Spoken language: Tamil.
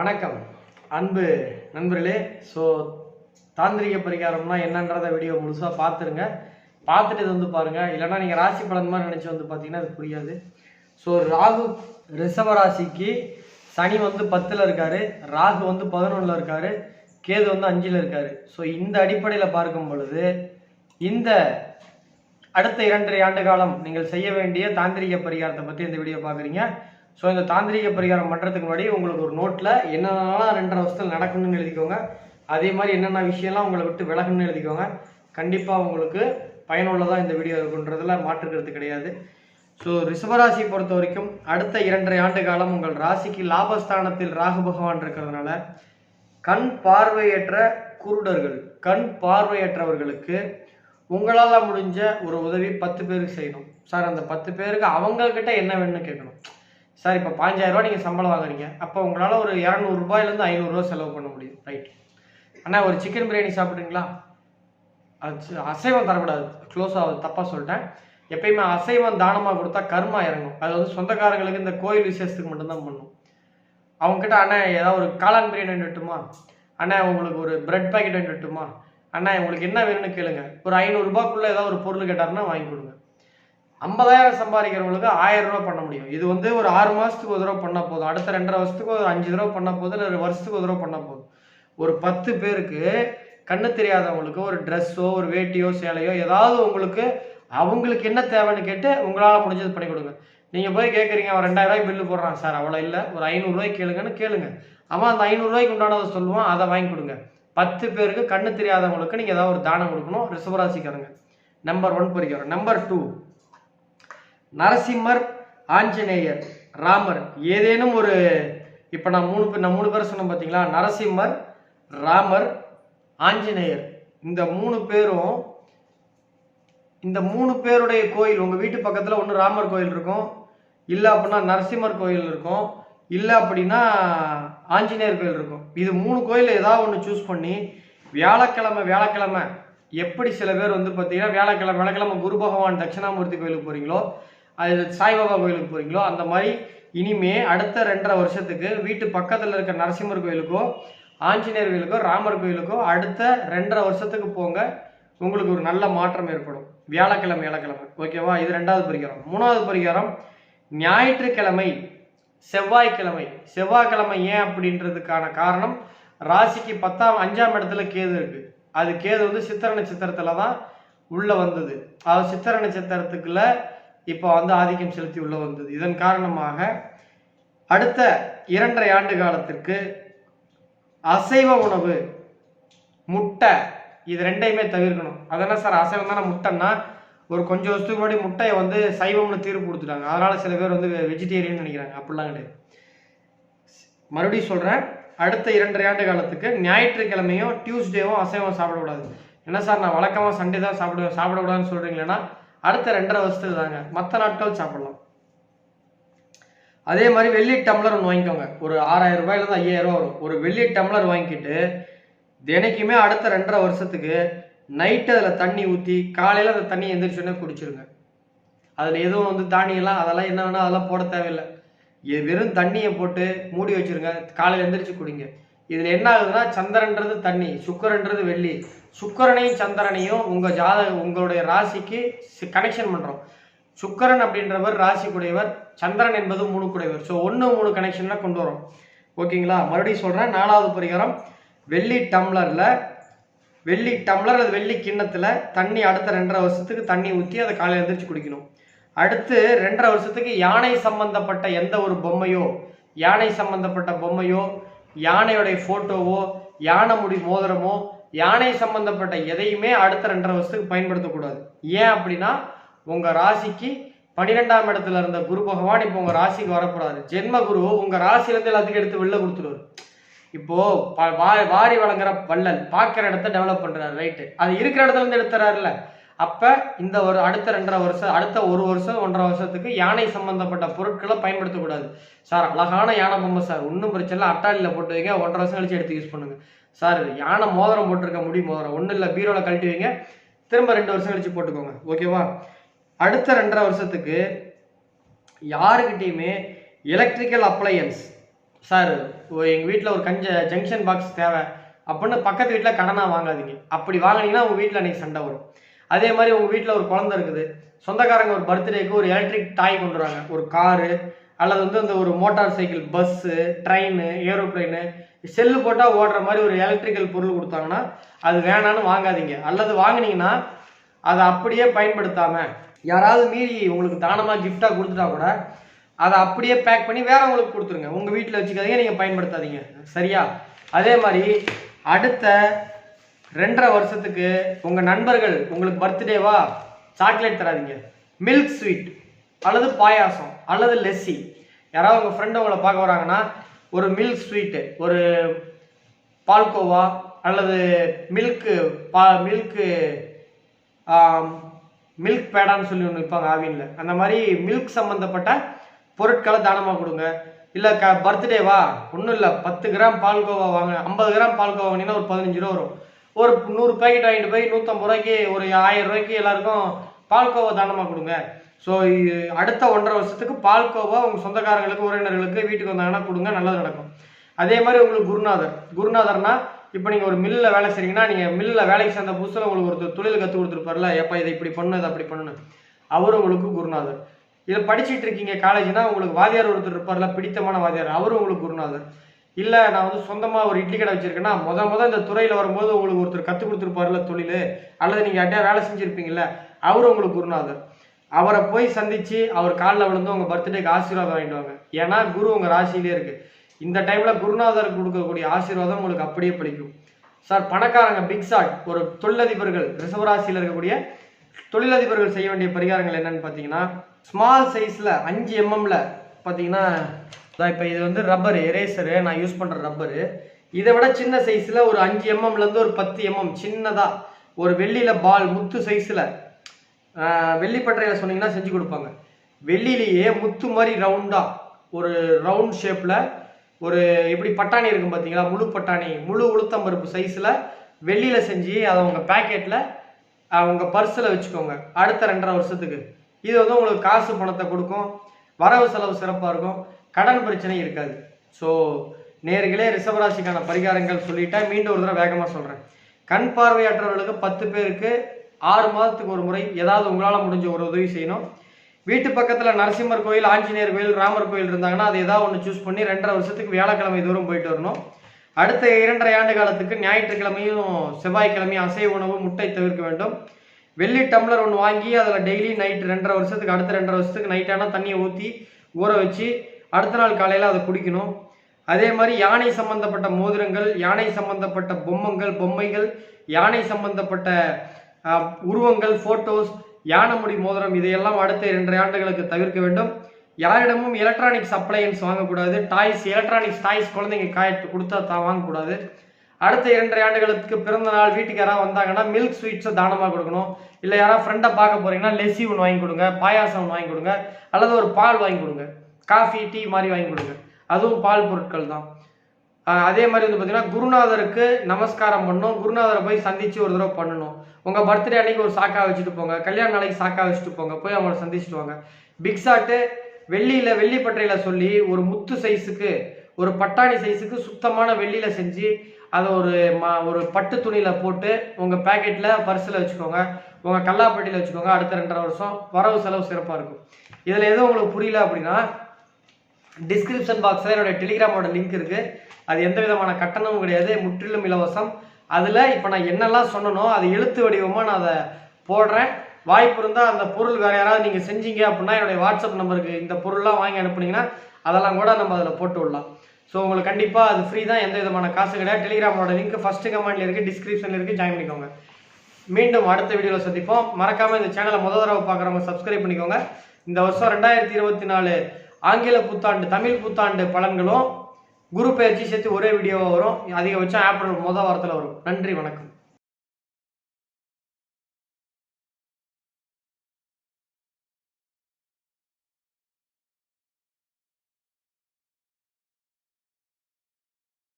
வணக்கம். அன்பு நண்பர்களே ஸோ தாந்திரிக பரிகாரம்னா என்னன்றத வீடியோ முழுசாக பார்த்துருங்க பார்த்துட்டு இது வந்து பாருங்கள் இல்லைன்னா நீங்கள் ராசி பலன் மாதிரி நினச்சி வந்து பார்த்தீங்கன்னா அது புரியாது. ஸோ ராகு ரிஷப ராசிக்கு சனி வந்து பத்தில் இருக்கார். ராகு வந்து பதினொன்றில் இருக்கார். கேது வந்து அஞ்சில் இருக்கார். ஸோ இந்த அடிப்படையில் பார்க்கும் பொழுது இந்த அடுத்த இரண்டரை ஆண்டு காலம் நீங்கள் செய்ய வேண்டிய தாந்திரிக பரிகாரத்தை பற்றி இந்த வீடியோ பார்க்குறீங்க ஸோ இந்த தாந்திரிக பரிகாரம் பண்ணுறதுக்கு முன்னாடி உங்களுக்கு ஒரு நோட்டில் என்னென்னலாம் ரெண்டரை வருஷத்தில் நடக்கணும்னு எழுதிக்கோங்க. அதே மாதிரி என்னென்ன விஷயம்லாம் உங்களை விட்டு விலகணும்னு எழுதிக்கோங்க. கண்டிப்பாக உங்களுக்கு பயனுள்ளதாக இந்த வீடியோ இருக்குன்றதுல மாற்றுக்கிறது கிடையாது. ஸோ ரிஷபராசியை பொறுத்த வரைக்கும் அடுத்த இரண்டரை ஆண்டு காலம் உங்கள் ராசிக்கு லாபஸ்தானத்தில் ராகு பகவான் இருக்கிறதுனால கண் பார்வையற்ற குருடர்கள் கண் பார்வையற்றவர்களுக்கு உங்களால் முடிஞ்ச ஒரு உதவி பத்து பேருக்கு செய்யணும். சார் அந்த பத்து பேருக்கு அவங்கக்கிட்ட என்ன வேணும்னு கேட்கணும். சார் இப்போ பாஞ்சாயிரரூபா நீங்கள் சம்பளம் வாங்குறீங்க. அப்போ உங்களால் ஒரு இரநூறுபாயிலேருந்து ஐநூறுரூவா செலவு பண்ண முடியும். ரைட் அண்ணா ஒரு சிக்கன் பிரியாணி சாப்பிட்றீங்களா? அது அசைவம் தரக்கூடாது. க்ளோஸ் ஆகுது. தப்பாக சொல்லிட்டேன். எப்பயுமே அசைவம் தானமாக கொடுத்தா கர்மா இறங்கும். அது வந்து சொந்தக்காரங்களுக்கு இந்த கோயில் விசேஷத்துக்கு மட்டும்தான் பண்ணும். அவங்ககிட்ட அண்ணா ஏதாவது ஒரு காளான் பிரியாணி வேண்டுமா? அண்ணா உங்களுக்கு ஒரு பிரெட் பாக்கெட் வேண்டுமா? அண்ணா உங்களுக்கு என்ன வேணும்னு கேளுங்க. ஒரு ஐநூறுரூபாக்குள்ளே ஏதாவது ஒரு பொருள் கேட்டாருன்னா வாங்கி கொடுங்க. ஐம்பதாயிரம் சம்பாதிக்கிறவங்களுக்கு ஆயிரம் ரூபா பண்ண முடியும். இது வந்து ஒரு ஆறு மாதத்துக்கு ஒரு தடவை பண்ணால் போதும். அடுத்த ரெண்டரை வருஷத்துக்கு ஒரு அஞ்சு தடவை பண்ண போதும். இல்லை ஒரு வருஷத்துக்கு ஒரு தடவை பண்ணால் போதும். ஒரு பத்து பேருக்கு கண்ணு தெரியாதவங்களுக்கு ஒரு ட்ரெஸ்ஸோ ஒரு வேட்டியோ சேலையோ ஏதாவது உங்களுக்கு அவங்களுக்கு என்ன தேவைன்னு கேட்டு உங்களால் முடிஞ்சது பண்ணி கொடுங்க. நீங்கள் போய் கேட்குறீங்க அவன் ரெண்டாயிரம் பில்லு போடுறான். சார் அவ்வளோ இல்லை. ஒரு ஐநூறுரூவாய்க்கு கேளுங்கன்னு கேளுங்க. அவன் அந்த ஐநூறுரூவாய்க்கு உண்டானதை சொல்லுவான் அதை வாங்கி கொடுங்க. பத்து பேருக்கு கண்ணு தெரியாதவங்களுக்கு நீங்கள் ஏதாவது ஒரு தானம் கொடுக்கணும். ரிஷபராசிக்காரங்க. நம்பர் ஒன் பொறிக்கிறோம் நம்பர் டூ நரசிம்மர் ஆஞ்சநேயர் ராமர். ஏதேனும் ஒரு இப்போ நான் மூணு பேர் நான் மூணு பேர் சொன்னேன் பார்த்தீங்களா நரசிம்மர் ராமர் ஆஞ்சநேயர். இந்த மூணு பேரும் இந்த மூணு பேருடைய கோயில் உங்கள் வீட்டு பக்கத்தில் ஒன்று ராமர் கோயில் இருக்கும். இல்லை அப்படின்னா நரசிம்மர் கோயில் இருக்கும். இல்லை அப்படின்னா ஆஞ்சநேயர் கோயில் இருக்கும். இது மூணு கோயில் ஏதாவது ஒன்று சூஸ் பண்ணி வியாழக்கிழமை வியாழக்கிழமை எப்படி சில பேர் வந்து பார்த்தீங்கன்னா வியாழக்கிழமை வியாழக்கிழமை குரு பகவான் தட்சிணாமூர்த்தி கோயிலுக்கு போகிறீங்களோ அது சாய்பாபா கோயிலுக்கு போகிறீங்களோ அந்த மாதிரி இனிமே அடுத்த ரெண்டரை வருஷத்துக்கு வீட்டு பக்கத்தில் இருக்க நரசிம்மர் கோயிலுக்கோ ஆஞ்சநேயர் கோயிலுக்கோ ராமர் கோயிலுக்கோ அடுத்த ரெண்டரை வருஷத்துக்கு போங்க உங்களுக்கு ஒரு நல்ல மாற்றம் ஏற்படும். வியாழக்கிழமை வியாழக்கிழமை ஓகேவா இது ரெண்டாவது பரிகாரம். மூணாவது பரிகாரம் ஞாயிற்றுக்கிழமை செவ்வாய்க்கிழமை. செவ்வாய்க்கிழமை ஏன் அப்படின்றதுக்கான காரணம் ராசிக்கு பத்தாம் அஞ்சாம் இடத்துல கேது இருக்கு. அது கேது வந்து சித்திர நட்சத்திரத்துல தான் உள்ள வந்தது. அது சித்திர நட்சத்திரத்துக்குள்ள இப்போ வந்து ஆதிக்கம் செலுத்தி உள்ள வந்தது. இதன் காரணமாக அடுத்த இரண்டரை ஆண்டு காலத்திற்கு அசைவ உணவு முட்டை இது ரெண்டையுமே தவிர்க்கணும். அதெல்லாம் சார் அசைவம் தானே முட்டைன்னா ஒரு கொஞ்சம் வருஷத்துக்கு முன்னாடி முட்டையை வந்து சைவம்னு தீர்ப்பு கொடுத்துட்டாங்க. அதனால சில பேர் வந்து வெஜிடேரியன் நினைக்கிறாங்க. அப்படிலாம் கிடையாது. மறுபடியும் சொல்கிறேன் அடுத்த இரண்டரை ஆண்டு காலத்துக்கு ஞாயிற்றுக்கிழமையும் டியூஸ்டேவும் அசைவம் சாப்பிடக்கூடாது. என்ன சார் நான் வழக்கமாக சண்டே தான் சாப்பிடுவேன். சாப்பிடக்கூடாதுன்னு சொல்கிறீங்களேன்னா அடுத்த ரெண்டரை வருஷத்துக்கு தாங்க. மற்ற நாட்கள் சாப்பிடலாம். அதே மாதிரி வெள்ளி டம்ளர் ஒன்று வாங்கிக்கோங்க. ஒரு ஆறாயிரம் ரூபாயிலேருந்து ஐயாயிரம் ரூபா வரும். ஒரு வெள்ளி டம்ளர் வாங்கிக்கிட்டு தினைக்குமே அடுத்த ரெண்டரை வருஷத்துக்கு நைட்டு அதில் தண்ணி ஊற்றி காலையில் அந்த தண்ணி எந்திரிச்சோடனே குடிச்சிருங்க. அதில் எதுவும் வந்து தானியெல்லாம் அதெல்லாம் என்ன வேணால் அதெல்லாம் போட தேவையில்லை. வெறும் தண்ணியை போட்டு மூடி வச்சிருங்க. காலையில் எந்திரிச்சு குடிங்க. இதில் என்ன ஆகுதுன்னா சந்திரன்றது தண்ணி சுக்கரன்றது வெள்ளி. சுக்கரனையும் சந்திரனையும் உங்கள் ஜாத உங்களுடைய ராசிக்கு கனெக்ஷன் பண்ணுறோம் சுக்கரன் அப்படின்றவர் ராசி குடையவர் சந்திரன் என்பது மூணு குடையவர் ஸோ ஒன்று மூணு கனெக்ஷனில் கொண்டு வரோம். ஓகேங்களா? மறுபடியும் சொல்கிறேன் நாலாவது பரிகாரம் வெள்ளி டம்ளரில் வெள்ளி டம்ளர் அல்லது வெள்ளி கிண்ணத்தில் தண்ணி அடுத்த ரெண்டரை வருஷத்துக்கு தண்ணி ஊற்றி அதை காலையில் எழுந்திரிச்சு குடிக்கணும். அடுத்து ரெண்டரை வருஷத்துக்கு யானை சம்பந்தப்பட்ட எந்த ஒரு பொம்மையோ யானை சம்பந்தப்பட்ட பொம்மையோ யானையோடைய ஃபோட்டோவோ யானை முடி மோதிரமோ யானை சம்பந்தப்பட்ட எதையுமே அடுத்த ரெண்டரை வருஷத்துக்கு பயன்படுத்தக்கூடாது. ஏன் அப்படின்னா உங்கள் ராசிக்கு பன்னிரெண்டாம் இடத்துல இருந்த குரு பகவான் இப்போ உங்கள் ராசிக்கு வரக்கூடாது ஜென்ம குரு உங்கள் ராசிலேருந்து எல்லாத்துக்கும் எடுத்து வெளில கொடுத்துருவாரு. இப்போ ப- வா- வாரி வழங்குற வள்ளல் பார்க்குற இடத்த டெவலப் பண்றாரு ரைட்டு அது இருக்கிற இடத்துல இருந்து எடுத்துறாருல அப்ப இந்த ஒரு அடுத்த ரெண்டரை வருஷம் அடுத்த ஒரு வருஷம் ஒன்றரை வருஷத்துக்கு யானை சம்பந்தப்பட்ட பொருட்களை பயன்படுத்தக்கூடாது சார் அழகான யானை பொம்மை சார். ஒன்றும் பிரச்சனை இல்லை. அட்டாளியில் போட்டு வைங்க. ஒன்றரை வருஷம் கழிச்சு எடுத்து யூஸ் பண்ணுங்க. சார் யானை மோதிரம் போட்டிருக்க முடி மோதிரம். ஒன்றும் இல்லை. பீரோவில் கழட்டி வைங்க. திரும்ப ரெண்டு வருஷம் கழிச்சு போட்டுக்கோங்க. ஓகேவா அடுத்த ரெண்டரை வருஷத்துக்கு யாருக்கிட்டேயுமே எலக்ட்ரிக்கல் அப்ளையன்ஸ் சார் எங்கள் வீட்டில் ஒரு கஞ்ச ஜங்ஷன் பாக்ஸ் தேவை. அப்படின்னு பக்கத்து வீட்டில் கடனாக வாங்காதீங்க. அப்படி வாங்கினீங்கன்னா உங்கள் வீட்டில் அன்றைக்கி சண்டை வரும். அதே மாதிரி உங்கள் வீட்டில் ஒரு குழந்தை இருக்குது. சொந்தக்காரங்க ஒரு பர்த்டேக்கு ஒரு எலக்ட்ரிக் டாய் கொண்டு வராங்க. ஒரு காரு அல்லது வந்து அந்த ஒரு motorcycle bus train aeroplane cell போட்டால் ஓடுற மாதிரி ஒரு எலக்ட்ரிக்கல் பொருள் கொடுத்தாங்கன்னா அது வேணான்னு வாங்காதீங்க. அல்லது வாங்குனீங்கன்னா அதை அப்படியே பயன்படுத்தாம யாராவது மீறி உங்களுக்கு தானமாக கிஃப்டாக கொடுத்துட்டா கூட அதை அப்படியே பேக் பண்ணி வேறவங்களுக்கு கொடுத்துருங்க. உங்கள் வீட்டில் வச்சுக்காதீங்க நீங்கள் பயன்படுத்தாதீங்க. சரியா? அதே மாதிரி அடுத்த ரெண்டரை வருஷத்துக்கு உங்கள் நண்பர்கள் உங்களுக்கு பர்த்டேவா சாக்லேட் தராதீங்க. மில்க் ஸ்வீட் அல்லது பாயாசம் அல்லது லெஸ்ஸி யாராவது உங்கள் ஃப்ரெண்டு உங்களை பார்க்க வராங்கன்னா ஒரு மில்க் ஸ்வீட்டு ஒரு பால்கோவா அல்லது மில்க்கு பா மில்க்கு மில்க் பேடான்னு சொல்லி ஒன்று விற்பாங்க ஆவினில். அந்த மாதிரி மில்க் சம்மந்தப்பட்ட பொருட்களை தானமாக கொடுங்க. இல்லை க பர்த்டேவா ஒன்றும் இல்லை. பத்து கிராம் பால்கோவா வாங்க ஐம்பது கிராம் பால்கோவா வாங்கினீங்கன்னா ஒரு பதினஞ்சு ரூபா வரும். ஒரு நூறு பேக்கெட் வாங்கிட்டு போய் நூற்றம்பது ரூபாய்க்கு ஒரு ஆயிரம் ரூபாய்க்கு எல்லாருக்கும் பால்கோவா தானமாக கொடுங்க. ஸோ அடுத்த ஒன்றரை வருஷத்துக்கு பால்கோவா உங்கள் சொந்தக்காரங்களுக்கு உறவினர்களுக்கு வீட்டுக்கு வந்தாங்கன்னா கொடுங்க நல்லது நடக்கும். அதே மாதிரி உங்களுக்கு குருநாதர். குருநாதர்னா இப்போ நீங்கள் ஒரு மில்லில் வேலை செய்றீங்கன்னா நீங்கள் மில்லில் வேலைக்கு சேர்ந்த புதுசில் உங்களுக்கு ஒருத்தர் தொழில் கற்றுக் கொடுத்துருப்பார்ல எப்போ இதை இப்படி பண்ணு இதை அப்படி பண்ணு அவர் உங்களுக்கு குருநாதர். இதை படிச்சிட்டு இருக்கீங்க காலேஜ்னா உங்களுக்கு வாத்தியார் ஒருத்தர் இருப்பார்ல பிடித்தமான வாத்தியார். அவரும் உங்களுக்கு குருநாதர். இல்லை நான் வந்து சொந்தமாக ஒரு இட்லி கடை வச்சிருக்கேன்னா முத முத இந்த துறையில் வரும்போது உங்களுக்கு ஒருத்தர் கற்றுக் கொடுத்துருப்பாருல தொழில்? அல்லது நீங்கள் யார்ட்டையா வேலை செஞ்சுருப்பீங்கல்ல அவரும் உங்களுக்கு குருநாதர். அவரை போய் சந்திச்சு அவர் காலில் விழுந்து உங்கள் பர்த்டேக்கு ஆசீர்வாதம் வாங்கிட்டு வாங்க. ஏன்னா குரு உங்கள் ராசியிலே இருக்கு. இந்த டைமில் குருநாதர் கொடுக்கக்கூடிய ஆசீர்வாதம் உங்களுக்கு அப்படியே பிடிக்கும். சார் பணக்காரங்க பிக் ஷாட் ஒரு தொழிலதிபர்கள் ரிசவராசியில் இருக்கக்கூடிய தொழிலதிபர்கள் செய்ய வேண்டிய பரிகாரங்கள் என்னன்னு பார்த்தீங்கன்னா ஸ்மால் சைஸில் அஞ்சு எம்எம்ல பார்த்தீங்கன்னா இப்போ இது வந்து ரப்பர் எரேசரு நான் யூஸ் பண்ணுற ரப்பரு இதை விட சின்ன சைஸில் ஒரு அஞ்சு எம்எம்லேருந்து ஒரு பத்து எம்எம் சின்னதாக ஒரு வெள்ளியில் பால் முத்து சைஸில் வெள்ளிப்பட்டறையில் சொன்னீங்கன்னா செஞ்சு கொடுப்பாங்க. வெள்ளிலேயே முத்து மாதிரி ரவுண்டாக ஒரு ரவுண்ட் ஷேப்பில் ஒரு இப்படி பட்டாணி இருக்கும் பார்த்தீங்களா முழு பட்டாணி முழு உளுத்தம்பருப்பு சைஸில் வெள்ளியில் செஞ்சு அதை உங்கள் பேக்கெட்டில் உங்கள் பர்ஸில் வச்சுக்கோங்க. அடுத்த ரெண்டரை வருஷத்துக்கு. இது வந்து உங்களுக்கு காசு பணத்தை கொடுக்கும். வரவு செலவு சிறப்பாக இருக்கும். கடன் பிரச்சனை இருக்காது. ஸோ நேர்களே ரிஷபராசிக்கான பரிகாரங்கள் சொல்லிட்டேன் மீண்டும் ஒரு தடவை வேகமாக சொல்கிறேன் கண் பார்வையற்றவர்களுக்கு பத்து பேருக்கு ஆறு மாதத்துக்கு ஒரு முறை ஏதாவது உங்களால் முடிஞ்ச ஒரு உதவி செய்யணும். வீட்டு பக்கத்தில் நரசிம்மர் கோயில் ஆஞ்சநேயர் கோயில் ராமர் கோயில் இருந்தாங்கன்னா அது ஏதாவது ஒன்று சூஸ் பண்ணி ரெண்டரை வருஷத்துக்கு வியாழக்கிழமை தூரம் போயிட்டு வரணும். அடுத்த இரண்டரை ஆண்டு காலத்துக்கு ஞாயிற்றுக்கிழமையும் செவ்வாய்க்கிழமையும் அசைவ உணவு முட்டை தவிர்க்க வேண்டும். வெள்ளி டம்ளர் ஒன்று வாங்கி அதில் டெய்லி நைட் ரெண்டரை வருஷத்துக்கு அடுத்த ரெண்டரை வருஷத்துக்கு நைட்டான தண்ணியை ஊற்றி ஊற வச்சு அடுத்த நாள் காலையில் அதை குடிக்கணும். அதே மாதிரி யானை சம்பந்தப்பட்ட மோதிரங்கள் யானை சம்பந்தப்பட்ட பொம்மங்கள் பொம்மைகள் யானை சம்பந்தப்பட்ட உருவங்கள் ஃபோட்டோஸ் யானை முடி மோதிரம் இதையெல்லாம் அடுத்த இரண்டரை ஆண்டுகளுக்கு தவிர்க்க வேண்டும். யாரிடமும் எலக்ட்ரானிக்ஸ் அப்ளையன்ஸ் வாங்கக்கூடாது. டாய்ஸ் எலக்ட்ரானிக்ஸ் டாய்ஸ் குழந்தைங்க காய்ட்டு கொடுத்தா தான் வாங்கக்கூடாது. அடுத்த இரண்டரை ஆண்டுகளுக்கு பிறந்த நாள் வீட்டுக்கு யாராவது வந்தாங்கன்னா மில்க் ஸ்வீட்ஸை தானமாக கொடுக்கணும். இல்லை யாராவது ஃப்ரெண்டை பார்க்க போறீங்கன்னா லெஸ்ஸி ஒன்று வாங்கி கொடுங்க பாயாசம் ஒன்று வாங்கி கொடுங்க அல்லது ஒரு பால் வாங்கி கொடுங்க. காஃபி டீ மாதிரி வாங்கி கொடுங்க. அதுவும் பால் பொருட்கள் தான். அதே மாதிரி வந்து பார்த்தீங்கன்னா குருநாதருக்கு நமஸ்காரம் பண்ணணும். குருநாதரை போய் சந்திச்சு ஒரு தடவை பண்ணணும். உங்கள் பர்த்டே அன்னைக்கு ஒரு சாக்கா வச்சுட்டு போங்க. கல்யாண நாளைக்கு சாக்கா வச்சுட்டு போங்க. போய் அவங்கள சந்திச்சுட்டு வாங்க. பிக் சாட்டு வெள்ளியில் வெள்ளிப்பட்டையில் சொல்லி ஒரு முத்து சைஸுக்கு ஒரு பட்டாணி சைஸுக்கு சுத்தமான வெள்ளியில் செஞ்சு அதை ஒரு ம ஒரு பட்டு துணியில் போட்டு உங்கள் பேக்கெட்டில் பர்ஸில் வச்சுக்கோங்க. உங்கள் கல்லாப்பட்டியில் வச்சுக்கோங்க. அடுத்த ரெண்டரை வருஷம் வரவு செலவு சிறப்பாக இருக்கும். இதில் எதுவும் உங்களுக்கு புரியல அப்படின்னா டிஸ்கிரிப்ஷன் பாக்ஸில் என்னோட டெலிகிராமோட லிங்க் இருக்குது அது எந்த விதமான கட்டணமும் கிடையாது முற்றிலும் இலவசம். அதில் இப்போ நான் என்னெல்லாம் சொன்னனோ அது எழுத்து வடிவமாக நான் அதை போடுறேன். வாய்ப்பு இருந்தால் அந்த பொருள் வேறு யாராவது நீங்கள் செஞ்சீங்க அப்படின்னா என்னுடைய வாட்ஸ்அப் நம்பருக்கு இந்த பொருள்லாம் வாங்கி அனுப்புனீங்கன்னா அதெல்லாம் கூட நம்ம அதில் போட்டு விடலாம். ஸோ உங்களுக்கு கண்டிப்பாக அது ஃப்ரீ தான் எந்த விதமான காசு கிடையாது. டெலிகிராமோட லிங்க் ஃபஸ்ட்டு கமெண்ட்ல இருக்குது டிஸ்கிரிப்ஷனில் இருக்குது ஜாயின் பண்ணிக்கோங்க. மீண்டும் அடுத்த வீடியோவில் சந்திப்போம். மறக்காமல் இந்த சேனலை முத தடவை பார்க்குறவங்க சப்ஸ்கிரைப் பண்ணிக்கோங்க. இந்த வருஷம் ரெண்டாயிரத்தி இருபத்தி நாலு ஆங்கில புத்தாண்டு தமிழ் புத்தாண்டு பலன்களும் குரு பயிற்சி சேர்த்து ஒரே வீடியோவாக வரும். அதிகபட்சம் ஏப்ரல் மொதல் வாரத்தில் வரும். நன்றி வணக்கம்.